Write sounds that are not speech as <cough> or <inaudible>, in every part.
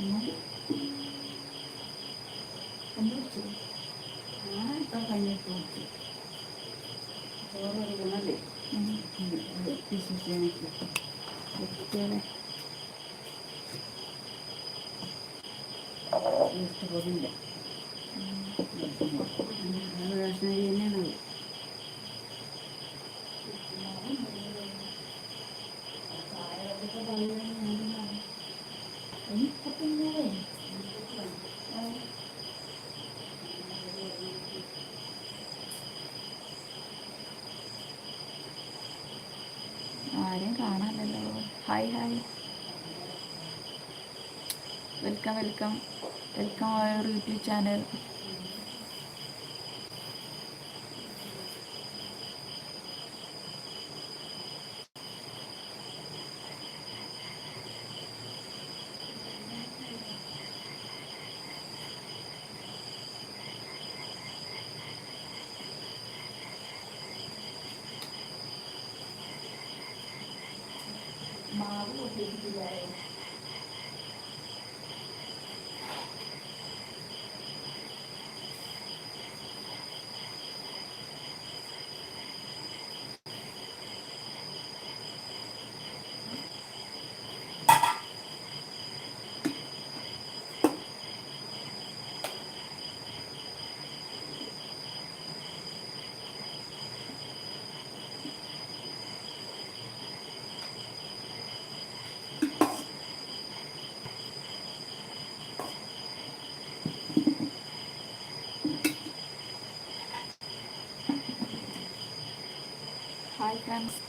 അമ്മ വന്നിട്ട് വന്നു അമ്മ കണ്ടു വെച്ചു ഞാൻ ഇപ്പം കഞ്ഞിട്ട് കൊടുത്തു ചോറ് കഴിക്കണല്ലേ വിശ്വസിക്കാനില്ല കുട്ടികളെ ഇഷ്ടപ്പെടില്ല റേഷൻ അരി തന്നെയാണ് ഇപ്പൊ പിന്നെ ആരെയും കാണാനല്ലോ hi hi welcome welcome welcome our YouTube channel മാവ് കൊണ്ടിരിക്കുകയായി ഹായ് ഫ്രണ്ട്സ്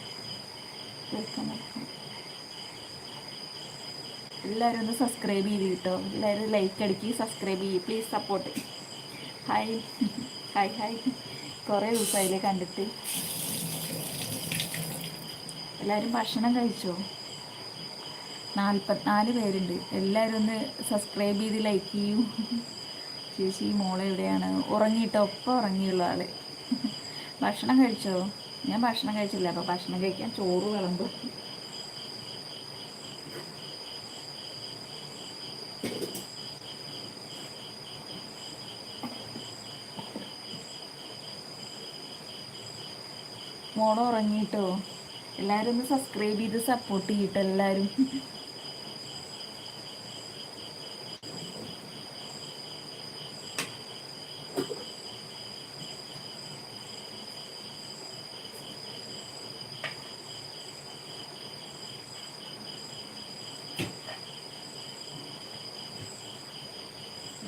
വെൽക്കം വെൽക്കം എല്ലാവരും ഒന്ന് സബ്സ്ക്രൈബ് ചെയ്ത് കിട്ടോ എല്ലാവരും ലൈക്ക് അടിക്കി സബ്സ്ക്രൈബ് ചെയ്യും. Please support hi hi hi കുറേ ദിവസമായില്ലേ കണ്ടിട്ട്. എല്ലാവരും ഭക്ഷണം കഴിച്ചോ? നാൽപ്പത്തിനാല് പേരുണ്ട്. എല്ലാവരും ഒന്ന് സബ്സ്ക്രൈബ് ചെയ്ത് ലൈക്ക് ചെയ്യൂ. ചേച്ചി മോളെവിടെയാണ്? ഉറങ്ങിയിട്ടോ ഒപ്പം ഉറങ്ങിയുള്ള ആൾ. ഭക്ഷണം കഴിച്ചോ? ഞാൻ ഭക്ഷണം കഴിച്ചില്ല അപ്പോൾ ഭക്ഷണം കഴിക്കാൻ ചോറ് വിളമ്പ്. മോൾ ഉറങ്ങിയിട്ടോ എല്ലാവരും ഒന്ന് സബ്സ്ക്രൈബ് ചെയ്ത് സപ്പോർട്ട് ചെയ്യട്ടോ എല്ലാവരും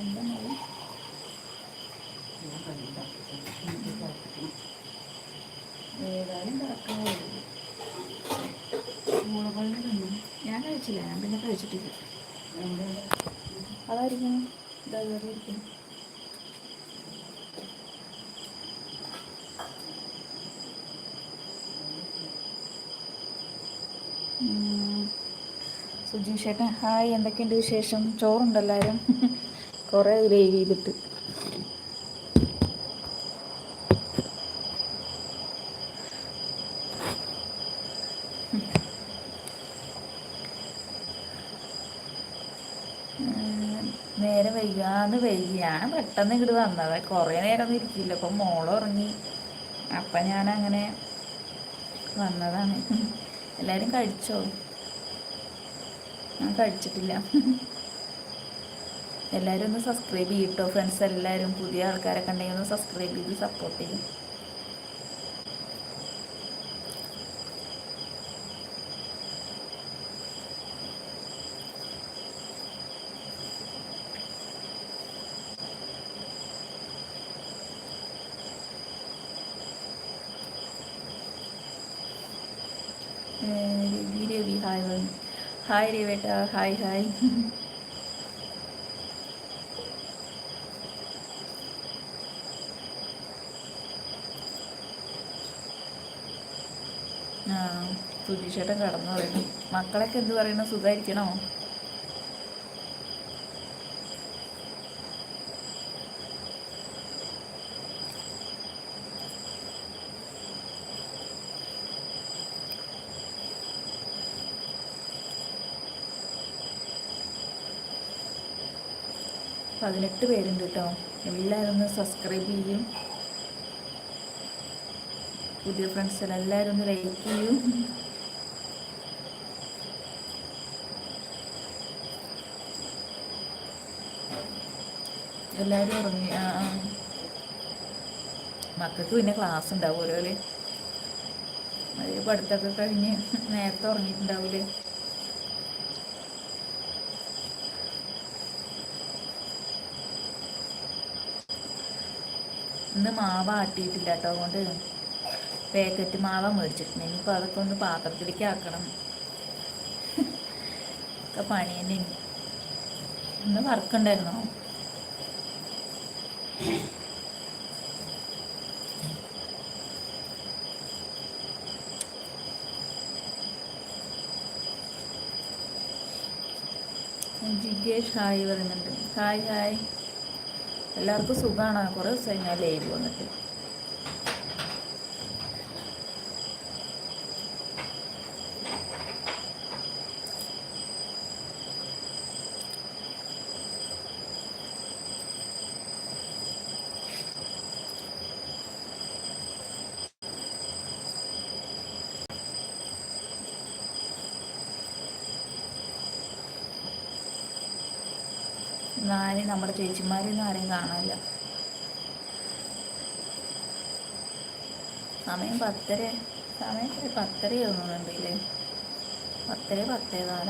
എന്താ മോൾ ഏതായാലും കിടക്കുന്നത് മുളകളിൽ നിന്നും ഞാൻ കഴിച്ചില്ല ഞാൻ പിന്നെ കഴിച്ചിട്ടില്ല. അതായിരിക്കും ഇതായിരിക്കും സുജീഷേട്ടൻ ഹായ്. എന്തൊക്കെയുണ്ട് വിശേഷം? ചോറുണ്ടല്ലാരും <laughs> കുറേ ലൈവ് ചെയ്തിട്ട്. ഞാൻ പെട്ടെന്ന് ഇങ്ങോട്ട് വന്നത്. കുറേ നേരം ഒന്നും ഇരിക്കില്ല. അപ്പം മോൾ ഉറങ്ങി. അപ്പം അങ്ങനെ വന്നതാണ്. എല്ലാവരും കഴിച്ചോ? ഞാൻ കഴിച്ചിട്ടില്ല. എല്ലാവരും ഒന്ന് സബ്സ്ക്രൈബ് ചെയ്യട്ടോ ഫ്രണ്ട്സ് എല്ലാവരും പുതിയ ആൾക്കാരൊക്കെ ഉണ്ടെങ്കിൽ ഒന്ന് സബ്സ്ക്രൈബ് ചെയ്ത് സപ്പോർട്ട് ചെയ്യും. ഹായ് ഹായ് രവേട്ട ഹായ് ഹായ് സുധീഷേട്ടൻ കടന്നു പറയുന്നു മക്കളൊക്കെ എന്ത് പറയുന്നു? സുഖമായിരിക്കണോ പതിനെട്ട് പേരുണ്ട് കേട്ടോ എല്ലാവരും ഒന്ന് സബ്സ്ക്രൈബ് ചെയ്യും. പുതിയ ഫ്രണ്ട്സ് എല്ലാവരും ഒന്ന് ലൈക്ക് ചെയ്യും. എല്ലാവരും ഉറങ്ങി ആ മക്കൾക്ക് പിന്നെ ക്ലാസ് ഉണ്ടാവും ഓരോ അതിൽ പഠിത്തമൊക്കെ കഴിഞ്ഞ് നേരത്തെ ഉറങ്ങിയിട്ടുണ്ടാവൂലേ? ഇന്ന് മാവ് ആട്ടിയിട്ടില്ല കേട്ടോ അതുകൊണ്ട് പാക്കറ്റ് മാവ മേടിച്ചിട്ടുണ്ട് ഇനിയിപ്പോൾ അതൊക്കെ ഒന്ന് പാത്രത്തിലേക്ക് ആക്കണം. ഒക്കെ പണി തന്നെ ഇനി. ഇന്ന് വർക്കുണ്ടായിരുന്നോ ജിഗേഷ് ഹായ് പറയുന്നുണ്ട്. Hi hi. എല്ലാവർക്കും സുഖമാണ് കുറേ ദിവസമായി ഞാൻ ലൈവ് വന്നിട്ട്. ഞാൻ നമ്മുടെ ചേച്ചിമാരെയൊന്നും ആരെയും കാണാനില്ല. സമയം പത്തര സമയം പത്തര തോന്നുന്നുണ്ട് ഇല്ലേ? പത്തര പത്തേകാല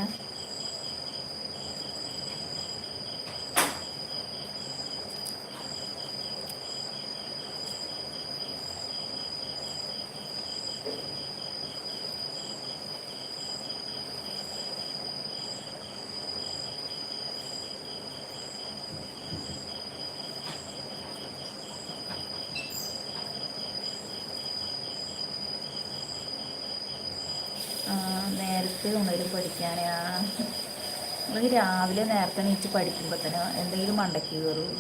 ആ, നേരത്തെ ഉണരും പഠിക്കാൻ നമ്മൾ രാവിലെ നേരത്തെ നീച്ച് പഠിക്കുമ്പോൾ തന്നെ എന്തെങ്കിലും മണ്ടയ്ക്ക് കയറും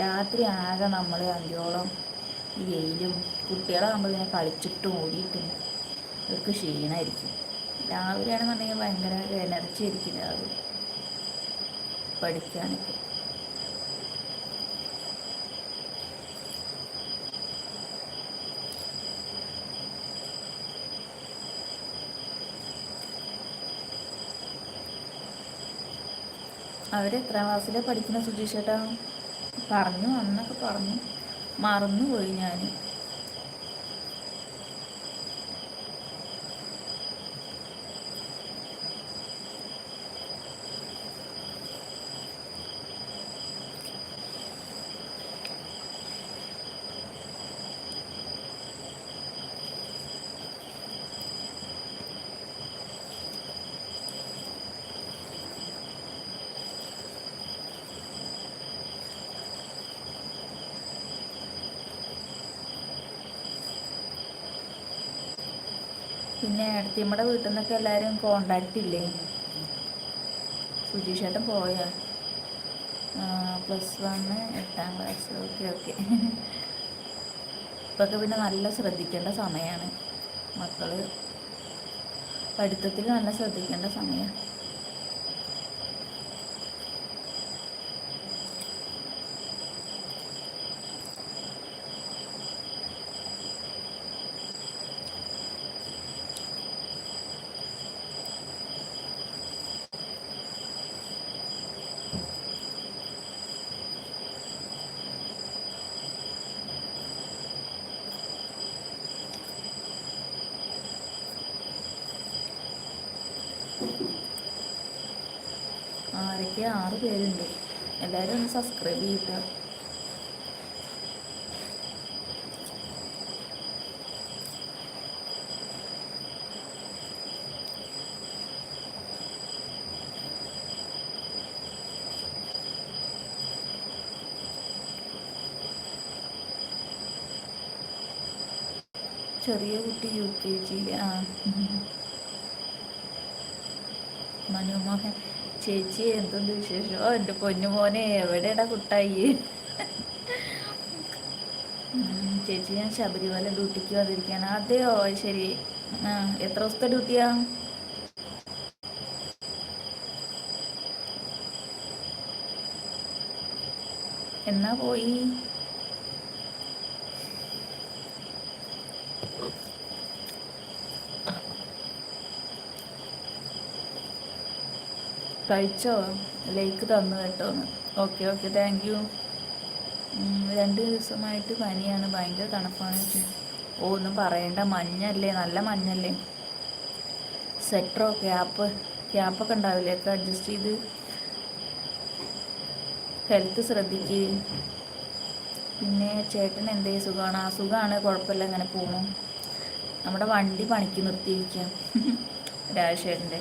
രാത്രി ആകെ നമ്മൾ അഞ്ചോളം ഈ വെയിലും കുട്ടികളാകുമ്പോൾ ഇങ്ങനെ കളിച്ചിട്ടും ഓടിയിട്ടും അവർക്ക് ക്ഷീണമായിരിക്കും രാവിലെയാണെന്നുണ്ടെങ്കിൽ ഭയങ്കര എനർജി ആയിരിക്കും രാവിലെ പഠിക്കാനൊക്കെ. അവരെത്രാം ക്ലാസ്സിലാണ് പഠിക്കുന്ന സുജീഷേട്ടാ പറഞ്ഞു അന്നൊക്കെ പറഞ്ഞു. മറന്നു പോയി ഞാൻ പിന്നെ അടുത്തിമ്മടെ വീട്ടിൽ നിന്നൊക്കെ എല്ലാവരും കോണ്ടാക്റ്റ് ഇല്ലേ? സുജീഷ് ഏട്ടൻ പോയാ? പ്ലസ് വണ്ണ് എട്ടാം ക്ലാസ് ഓക്കെ ഓക്കെ ഇപ്പൊക്കെ പിന്നെ നല്ല ശ്രദ്ധിക്കേണ്ട സമയമാണ് മക്കൾ പഠിത്തത്തിൽ നല്ല ശ്രദ്ധിക്കേണ്ട സമയമാണ് ആരൊക്കെ ആറ് പേരുണ്ട്. എല്ലാവരും ഒന്ന് സബ്സ്ക്രൈബ് ചെയ്യുക ചെറിയ കുട്ടി യു കെ ജി ആ. മനുമോഹൻ ചേച്ചി എന്തുണ്ട് വിശേഷം? ഓ എന്റെ പൊന്നുമോനെ എവിടെയാടാ കുട്ടായി? ചേച്ചി ഞാൻ ശബരിമല ഡ്യൂട്ടിക്ക് വന്നിരിക്കുകയാണ്. അതെയോ ശരി. എത്ര ദിവസത്തെ ഡ്യൂട്ടിയാ? എന്നാ പോയി? കഴിച്ചോ? ലൈക്ക് തന്നു കേട്ടോന്ന് ഓക്കെ ഓക്കെ താങ്ക് യു രണ്ട് ദിവസമായിട്ട് പനിയാണ്. ഭയങ്കര തണുപ്പാണ് ഓ ഒന്നും പറയണ്ട. മഞ്ഞല്ലേ? നല്ല മഞ്ഞല്ലേ? സെറ്ററോ ക്യാപ്പ് ക്യാപ്പൊക്കെ ഉണ്ടാവില്ലേ? ഒക്കെ അഡ്ജസ്റ്റ് ചെയ്ത് ഹെൽത്ത് ശ്രദ്ധിക്കുക പിന്നെ ചേട്ടൻ എന്തേ? സുഖമാണ് ആ സുഖമാണ് കുഴപ്പമില്ല. അങ്ങനെ പോകണം നമ്മുടെ വണ്ടി പണിക്ക് നിർത്തിയിരിക്കാം <laughs> രാജശേഖരന്റെ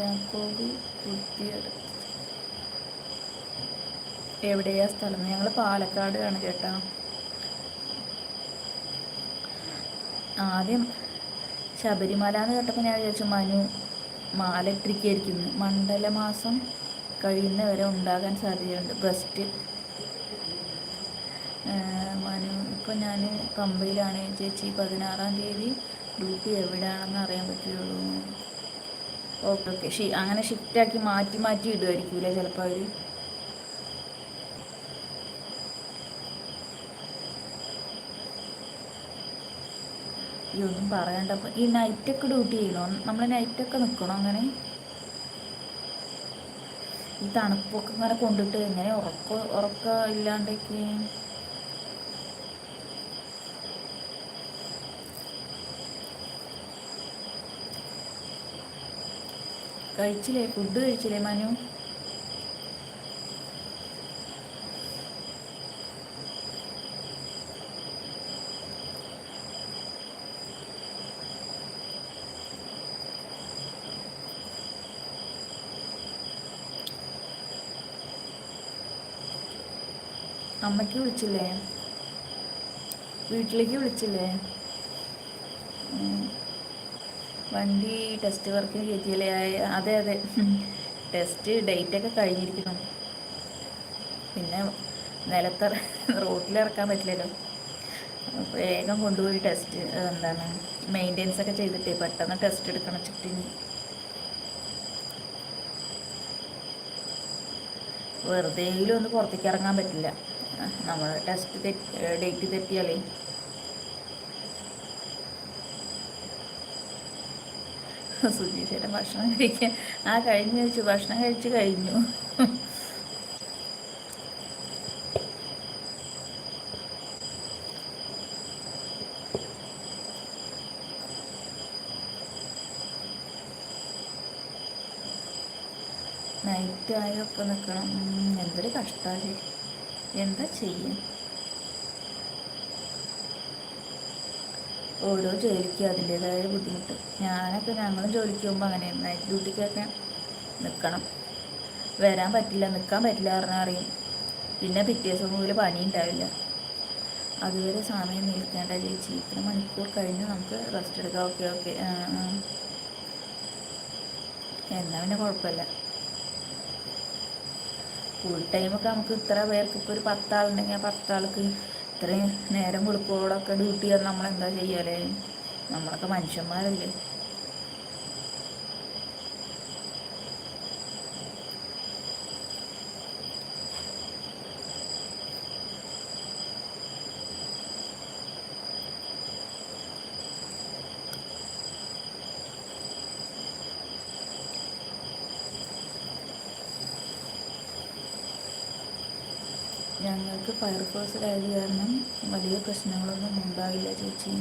യാക്കോബി കുത്തിയെടുത്ത് എവിടെയാ സ്ഥലം? ഞങ്ങൾ ആണ് കേട്ടോ. ആദ്യം ശബരിമല എന്ന് കേട്ടപ്പോൾ ഞാൻ വിചാരിച്ചു മനു മാല ഇട്ടിരിക്കുകയായിരിക്കുന്നു മണ്ഡലമാസം കഴിയുന്നവരെ ഉണ്ടാകാൻ സാധ്യതയുണ്ട്. ബെസ്റ്റ് മനു ഇപ്പം ഞാൻ പമ്പയിലാണ്. ചേച്ചി പതിനാറാം തീയതി ഡ്യൂട്ടി എവിടെയാണെന്ന് അറിയാൻ പറ്റുള്ളൂ. Okay okay. ഷി അങ്ങനെ ഷിഫ്റ്റാക്കി മാറ്റി മാറ്റി ഇടുമായിരിക്കൂലേ ചിലപ്പോൾ അവർ ഇതൊന്നും പറയണ്ട. അപ്പം ഈ നൈറ്റൊക്കെ ഡ്യൂട്ടി ചെയ്യണോ? നമ്മൾ നൈറ്റൊക്കെ നിൽക്കണോ അങ്ങനെ? ഈ തണുപ്പൊക്കെ ഇങ്ങനെ കൊണ്ടിട്ട് എങ്ങനെ ഉറക്ക ഉറക്ക ഇല്ലാണ്ടൊക്കെ? കഴിച്ചില്ലേ? ഫുഡ് കഴിച്ചില്ലേ മനു? അമ്മയ്ക്ക് വിളിച്ചില്ലേ? വീട്ടിലേക്ക് വിളിച്ചില്ലേ? വണ്ടി ടെസ്റ്റ് വർക്കിന് കയറ്റിയല്ലേ? അതെ അതെ. ടെസ്റ്റ് ഡേറ്റ് ഒക്കെ കഴിഞ്ഞിരിക്കുന്നു. പിന്നെ നിലത്ത് റോട്ടിലിറക്കാൻ പറ്റില്ലല്ലോ. വേഗം കൊണ്ടുപോയി ടെസ്റ്റ് എന്താണ് മെയിന്റെനൻസ് ഒക്കെ ചെയ്തിട്ട് പെട്ടെന്ന് ടെസ്റ്റ് എടുക്കണം ചുറ്റിന്. വെറുതെ ഒന്ന് പുറത്തേക്ക് ഇറങ്ങാൻ പറ്റില്ല. നമ്മൾ ടെസ്റ്റ് ഡേറ്റ് തെറ്റിയാലേ. സുജീഷേട്ടൻ ഭക്ഷണം കഴിക്കാൻ. ആ കഴിഞ്ഞു കഴിച്ചു ഭക്ഷണം കഴിച്ചു കഴിഞ്ഞു. നൈറ്റ് ആയൊക്കെ നിൽക്കണം എന്തൊരു കഷ്ടമാണ് എന്താ ചെയ്യും ഓരോ ജോലിക്കും അതിന്റെതായ ബുദ്ധിമുട്ട്. ഞാനൊക്കെ ഞങ്ങളും ജോലിക്ക് പോകുമ്പോൾ അങ്ങനെ നൈറ്റ് ഡ്യൂട്ടിക്കൊക്കെ നിൽക്കണം വരാൻ പറ്റില്ല നിൽക്കാൻ പറ്റില്ല പറഞ്ഞാൽ അറിയും പിന്നെ പിറ്റേ ദിവസം മുതൽ പണി ഉണ്ടാവില്ല അതുവരെ സമയം നിൽക്കേണ്ട ചേച്ചി. ഇത്ര മണിക്കൂർ കഴിഞ്ഞ് നമുക്ക് റെസ്റ്റ് എടുക്കാം. ഓക്കെ ഓക്കെ എന്നാൽ പിന്നെ കുഴപ്പമില്ല. ഫുൾ ടൈമൊക്കെ നമുക്ക് ഇത്ര പേർക്ക് ഇപ്പോൾ ഒരു പത്താളുണ്ടെങ്കിൽ ആ പത്താൾക്ക് ഇത്രയും നേരം വെളുപ്പോടൊക്കെ ഡ്യൂട്ടി ചെയ്യാൻ നമ്മൾ എന്താ ചെയ്യാലേ നമ്മളൊക്കെ മനുഷ്യന്മാരല്ലേ. ഫയർഫോഴ്സിലായത് കാരണം വലിയ പ്രശ്നങ്ങളൊന്നും ഉണ്ടാവില്ല ചേച്ചി.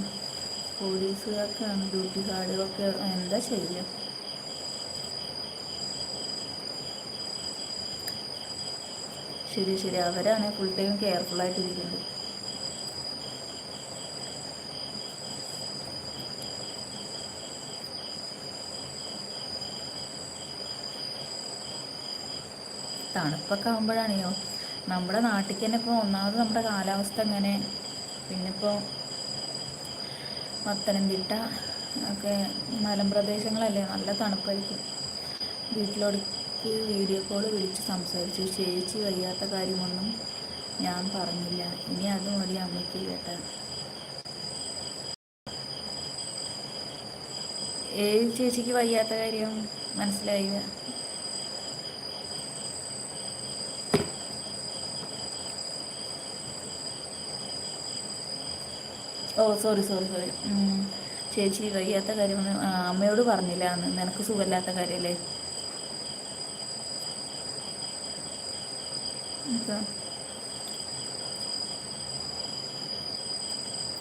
പോലീസുകാർക്കാണ് ഡ്യൂട്ടി കാർഡുകളൊക്കെ എന്താ ചെയ്യുക ശരി ശരി. അവരാണ് ഫുൾ ടൈം കെയർഫുള്ളായിട്ടിരിക്കുന്നത് തണുപ്പൊക്കെ ആകുമ്പോഴാണെയോ നമ്മുടെ നാട്ടിലേക്ക് തന്നെ ഇപ്പോൾ ഒന്നാമത് നമ്മുടെ കാലാവസ്ഥ അങ്ങനെ പിന്നെ ഇപ്പോൾ പത്തനംതിട്ട ഒക്കെ മലമ്പ്രദേശങ്ങളല്ലേ നല്ല തണുപ്പായിരിക്കും. വീട്ടിലോടേക്ക് വീഡിയോ കോൾ വിളിച്ച് സംസാരിച്ചു ചേച്ചി വയ്യാത്ത കാര്യമൊന്നും ഞാൻ പറഞ്ഞില്ല. ഇനി അത് മതി അമ്മയ്ക്ക് കേട്ട ഏത് ചേച്ചിക്ക് വയ്യാത്ത കാര്യം മനസ്സിലായില്ല. ഓ സോറി സോറി സോറി ചേച്ചി വയ്യാത്ത കാര്യം അമ്മയോട് പറഞ്ഞില്ല അന്ന്. നിനക്ക് സുഖമില്ലാത്ത കാര്യമല്ലേ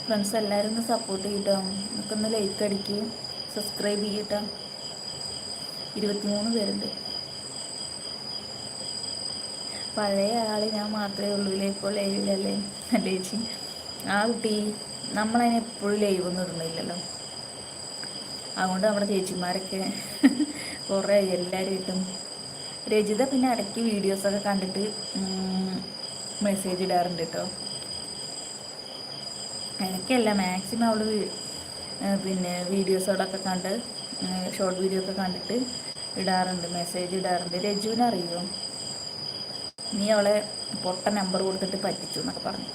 ഫ്രണ്ട്സ് എല്ലാവരും ഒന്ന് സപ്പോർട്ട് ചെയ്യട്ടോ. നമുക്കൊന്ന് ലൈക്ക് അടിക്കുകയും സബ്സ്ക്രൈബ് ചെയ്യട്ടോ. ഇരുപത്തിമൂന്ന് പേരുണ്ട്. പഴയ ആൾ ഞാൻ മാത്രമേ ഉള്ളൂ. ഇപ്പോൾ ലൈവിലല്ലേ അല്ലേ ചേച്ചി? ആ കുട്ടി. നമ്മളതിനെ എപ്പോഴും ലൈവ് ഒന്നും ഇടുന്നില്ലല്ലോ. അതുകൊണ്ട് നമ്മുടെ ചേച്ചിമാരൊക്കെ <laughs> കുറേ എല്ലാവരും ഇട്ടും രജിത പിന്നെ ഇടയ്ക്ക് വീഡിയോസൊക്കെ കണ്ടിട്ട് മെസ്സേജ് ഇടാറുണ്ട് കേട്ടോ ഇടയ്ക്കല്ല മാക്സിമം അവൾ പിന്നെ വീഡിയോസോടൊക്കെ കണ്ട് ഷോർട്ട് വീഡിയോ ഒക്കെ കണ്ടിട്ട് ഇടാറുണ്ട് മെസ്സേജ് ഇടാറുണ്ട്. രജുവിനറിയോ? നീ അവളെ പൊട്ട നമ്പർ കൊടുത്തിട്ട് പറ്റിച്ചു എന്നൊക്കെ പറഞ്ഞു.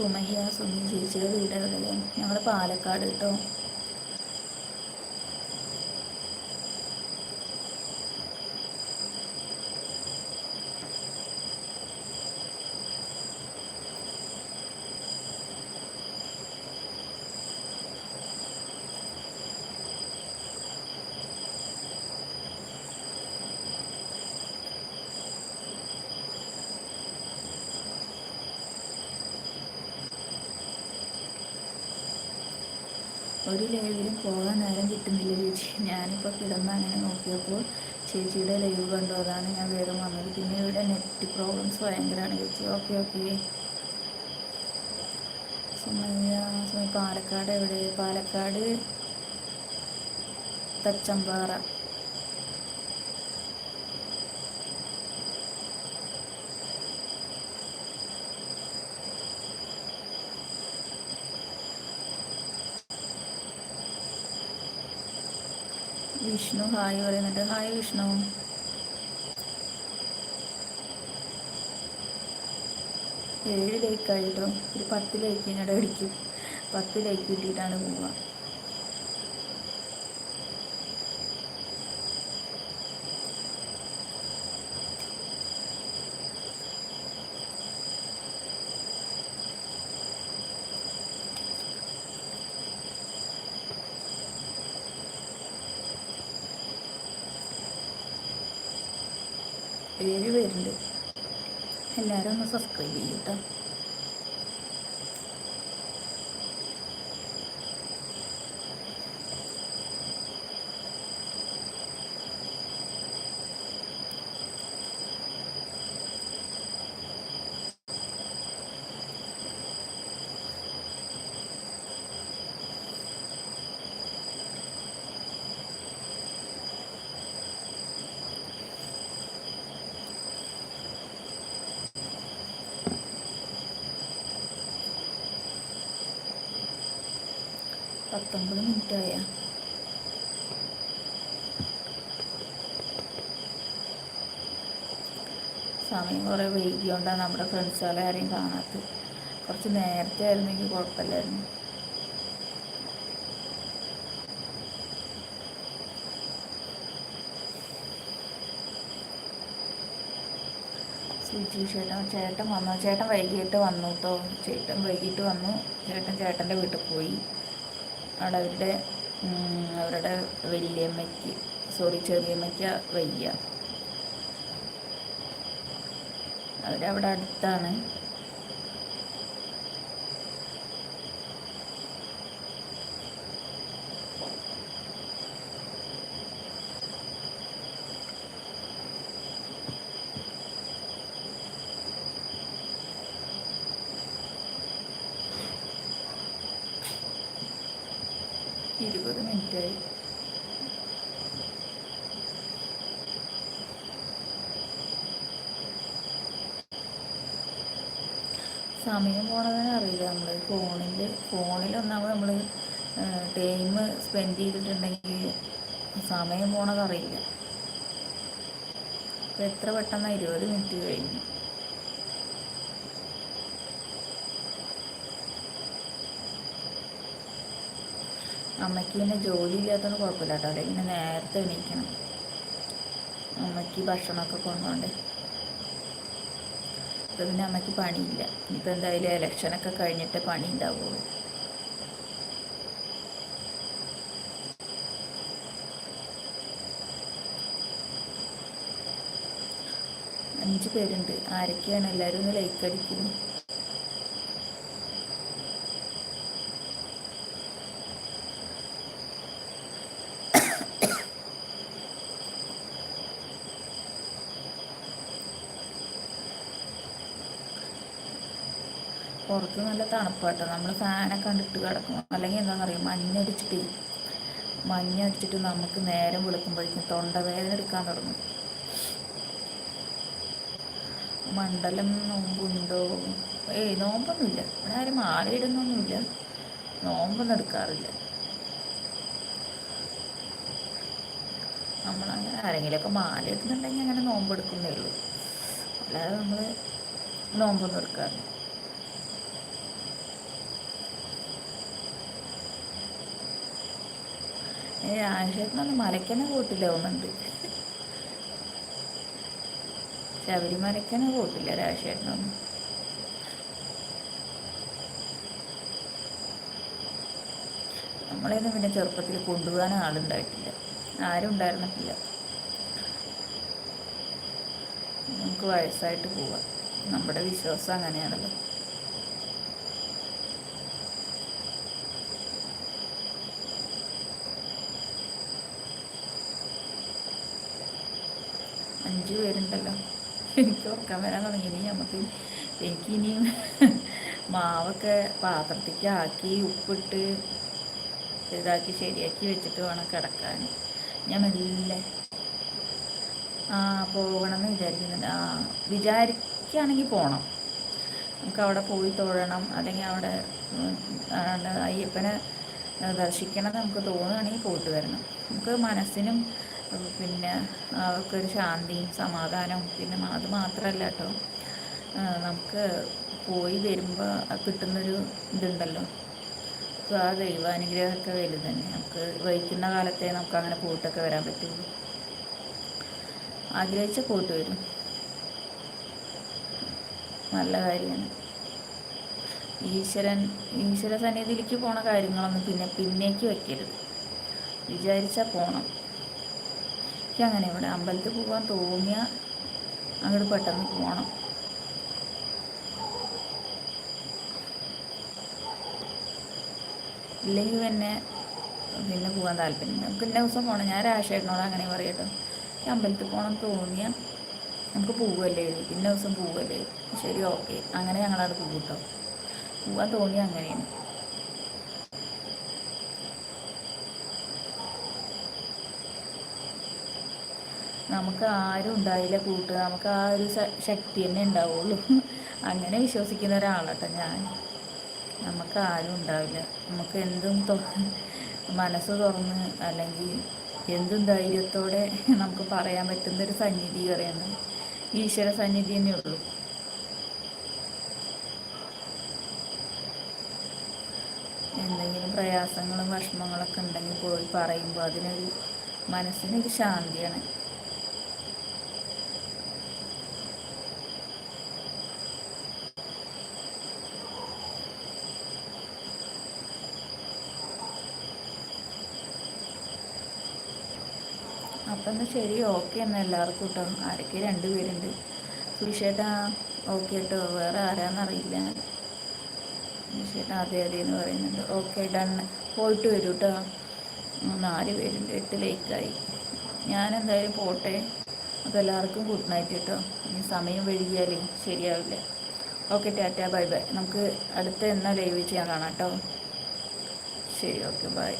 സുമയ്യ സുമി ചേച്ചിയുടെ വീടുള്ളത് ഞങ്ങൾ പാലക്കാട് കേട്ടോ ഒരു ലൈവിലും പോകാൻ നേരം കിട്ടുന്നില്ല ചേച്ചി. ഞാനിപ്പോൾ കിടന്ന് അങ്ങനെ നോക്കിയപ്പോൾ ചേച്ചിയുടെ ലൈവ് കണ്ടു. അതാണ് ഞാൻ വേഗം വന്നത്. പിന്നെ ഇവിടെ നെറ്റ് പ്രോബ്ലംസ് ഭയങ്കരമാണ് ചേച്ചി. ഓക്കെ ഓക്കെ സുമയ്യ സുമ പാലക്കാട് എവിടെ? പാലക്കാട് തച്ചമ്പാറ. വിഷ്ണു. ഹായ് പറയുന്നുണ്ട്. ഹായ് വിഷ്ണു. ഏഴ് ലൈക്ക് ആയിട്ടും ഒരു പത്ത് ലൈക്ക് ഇങ്ങോട്ട് അടിക്കും പത്ത് ലൈക്ക് കിട്ടിയിട്ടാണ് പോവുക ഏഴ് പേരുണ്ട് എല്ലാവരും ഒന്ന് സബ്സ്ക്രൈബ് ചെയ്യും കേട്ടോ പത്തൊമ്പത് മിനിറ്റ് ആയ സമയം കുറേ വൈകിയോണ്ടാണ് നമ്മുടെ ഫ്രണ്ട്സുകളെ ആരെയും കാണാത്തത്. കുറച്ച് നേരത്തെ ആയിരുന്നെങ്കിൽ കുഴപ്പമില്ലായിരുന്നു. സുജി ചേട്ടൻ ചേട്ടൻ വന്നു. ചേട്ടൻ വൈകിട്ട് വന്നു കേട്ടോ ചേട്ടൻ വൈകിട്ട് വന്നു. ചേട്ടൻ ചേട്ടന്റെ വീട്ടിൽ പോയി. അവരുടെ അവരുടെ വലിയമ്മയ്ക്ക് സോറി ചെറിയമ്മയ്ക്ക് വയ്യ. അവരവിടെ അടുത്താണ് ഇരുപത് മിനിറ്റായി സമയം പോണതിന് അറിയില്ല നമ്മൾ ഫോണിൽ ഫോണിലൊന്നാകുമ്പോൾ നമ്മൾ ടൈം സ്പെൻഡ് ചെയ്തിട്ടുണ്ടെങ്കിൽ സമയം പോണത് അറിയില്ല. ഇപ്പം എത്ര പെട്ടെന്ന് ഇരുപത് മിനിറ്റ് കഴിഞ്ഞു. അമ്മയ്ക്ക് പിന്നെ ജോലി ഇല്ലാത്തതുകൊണ്ട് കുഴപ്പമില്ല കേട്ടോ. അല്ലെങ്കിൽ പിന്നെ നേരത്തെ എണീക്കണം. അമ്മയ്ക്ക് ഭക്ഷണമൊക്കെ കൊണ്ടുപോണ്ടേ അപ്പം പിന്നെ അമ്മയ്ക്ക് പണിയില്ല. ഇനിയിപ്പോൾ എന്തായാലും ഇലക്ഷനൊക്കെ കഴിഞ്ഞിട്ട് പണി ഉണ്ടാവുള്ളൂ. അഞ്ച് പേരുണ്ട്. ആരൊക്കെയാണ്? എല്ലാവരും ഒന്ന് ലൈക്ക് അടിക്കുന്നു പുറത്ത് നല്ല തണുപ്പാട്ടോ. നമ്മൾ ഫാനൊക്കെ കണ്ടിട്ട് കിടക്കും. അല്ലെങ്കിൽ എന്താണെന്നറിയാം മഞ്ഞടിച്ചിട്ട് മഞ്ഞടിച്ചിട്ട് നമുക്ക് നേരം വെളുക്കുമ്പോഴേക്കും തൊണ്ടവേദന എടുക്കാൻ തുടങ്ങും. മണ്ഡലം നോമ്പുണ്ടോ? ഏയ് നോമ്പൊന്നുമില്ല. ഇവിടെ ആരും മാലയിടുന്നൊന്നുമില്ല. നോമ്പൊന്നും എടുക്കാറില്ല. നമ്മളങ്ങനെ ആരെങ്കിലുമൊക്കെ മാല ഇടുന്നുണ്ടെങ്കിൽ അങ്ങനെ നോമ്പെടുക്കുന്നേ ഉള്ളൂ. അല്ലാതെ നമ്മൾ നോമ്പൊന്നും എടുക്കാറില്ല. ഏ ആശേട്ടനൊന്നും മലക്കന്നെ കൂട്ടില്ല ഒന്നുണ്ട് ശബരിമലക്കന്നെ പോയിട്ടില്ല രാശേട്ടനൊന്നും നമ്മളെയൊന്നും പിന്നെ ചെറുപ്പത്തിൽ കൊണ്ടുപോകാൻ ആളുണ്ടായിട്ടില്ല. ആരും ഉണ്ടായിരുന്നിട്ടില്ല. നമുക്ക് വയസ്സായിട്ട് പോവാം. നമ്മുടെ വിശ്വാസം അങ്ങനെയാണല്ലോ. എനിക്ക് ഉറക്കാൻ വരാൻ തുടങ്ങി. ഇനി നമുക്ക് എനിക്കിനിയും മാവൊക്കെ പാത്രത്തേക്ക് ആക്കി ഉപ്പിട്ട് ഇതാക്കി ശരിയാക്കി വെച്ചിട്ട് വേണം കിടക്കാൻ. ഞാൻ മെല്ലെ ആ പോകണമെന്ന് വിചാരിക്കുന്നുണ്ട്. ആ വിചാരിക്കുകയാണെങ്കിൽ പോകണം നമുക്ക് അവിടെ പോയി തൊഴണം. അല്ലെങ്കിൽ അവിടെ അയ്യപ്പനെ ദർശിക്കണം നമുക്ക് തോന്നുകയാണെങ്കിൽ പോയിട്ട് വരണം. നമുക്ക് മനസ്സിനും പിന്നെ അവർക്കൊരു ശാന്തിയും സമാധാനവും. പിന്നെ അത് മാത്രമല്ല കേട്ടോ നമുക്ക് പോയി വരുമ്പോൾ കിട്ടുന്നൊരു ഇതുണ്ടല്ലോ. അപ്പോൾ ആ ദൈവാനുഗ്രഹമൊക്കെ വലുത് തന്നെ. നമുക്ക് വഹിക്കുന്ന കാലത്തെ നമുക്ക് അങ്ങനെ പോയിട്ടൊക്കെ വരാൻ പറ്റുള്ളൂ. ആഗ്രഹിച്ച പോയിട്ട് വരും. നല്ല കാര്യമാണ്. ഈശ്വരൻ ഈശ്വര സന്നിധിയിലേക്ക് പോണ കാര്യങ്ങളൊന്നും പിന്നെ പിന്നേക്ക് വയ്ക്കരുത്. വിചാരിച്ചാൽ പോകണം എനിക്ക് അങ്ങനെ ഇവിടെ അമ്പലത്തിൽ പോകാൻ തോന്നിയ അങ്ങോട്ട് പെട്ടെന്ന് പോകണം ഇല്ലെങ്കിൽ പിന്നെ പിന്നെ പോകാൻ താല്പര്യം നമുക്ക് ഇന്ന ദിവസം പോകണം ഞാൻ രാശേട്ടനോട് അങ്ങനെ പറയട്ടോ അമ്പലത്തിൽ പോകണം തോന്നിയ നമുക്ക് പോവുമല്ലേ പിന്നെ ദിവസം പോവുമല്ലേ ശരി ഓക്കെ. അങ്ങനെ ഞങ്ങളവിടെ പോകും കേട്ടോ പോകാൻ തോന്നിയ അങ്ങനെയാണ്. നമുക്ക് ആരും ഉണ്ടായില്ല കൂട്ട്. നമുക്ക് ആ ഒരു ശക്തി തന്നെ ഉണ്ടാവുള്ളൂ. <laughs> അങ്ങനെ വിശ്വസിക്കുന്ന ഒരാളാട്ടോ ഞാൻ. നമുക്ക് ആരും ഉണ്ടാവില്ല. നമുക്ക് എന്തും <laughs> മനസ്സ് തുറന്ന് അല്ലെങ്കിൽ എന്തും ധൈര്യത്തോടെ <laughs> നമുക്ക് പറയാൻ പറ്റുന്ന ഒരു സന്നിധി പറയുന്നത് ഈശ്വര സന്നിധി തന്നെ ഉള്ളൂ. എന്തെങ്കിലും പ്രയാസങ്ങളും വിഷമങ്ങളൊക്കെ ഉണ്ടെങ്കിൽ പോയി പറയുമ്പോൾ അതിനൊരു മനസ്സിനൊരു ശാന്തിയാണ്. അപ്പം എന്നാൽ ശരി ഓക്കെ എന്നാൽ എല്ലാവർക്കും കേട്ടോ ആരൊക്കെ രണ്ട് പേരുണ്ട്? സുരേഷേട്ടാ ഓക്കെ കേട്ടോ വേറെ ആരാന്നറിയില്ല സുരേഷേട്ടാ അതെ അതെ എന്ന് പറയുന്നുണ്ട്. Okay done. പോയിട്ട് വരൂ കേട്ടോ നാല് പേരുണ്ട്. എട്ട് ലേക്കായി ഞാൻ എന്തായാലും പോട്ടെ. അപ്പോൾ എല്ലാവർക്കും ഗുഡ് നൈറ്റ് കേട്ടോ ഇനി സമയം വൈകിയാലേ ശരിയാവില്ല. Okay tata. Bye bye. നമുക്ക് അടുത്ത എന്നാ ലൈവ് ചെയ്യാൻ കാണാം കേട്ടോ ശരി ഓക്കെ. ബൈ.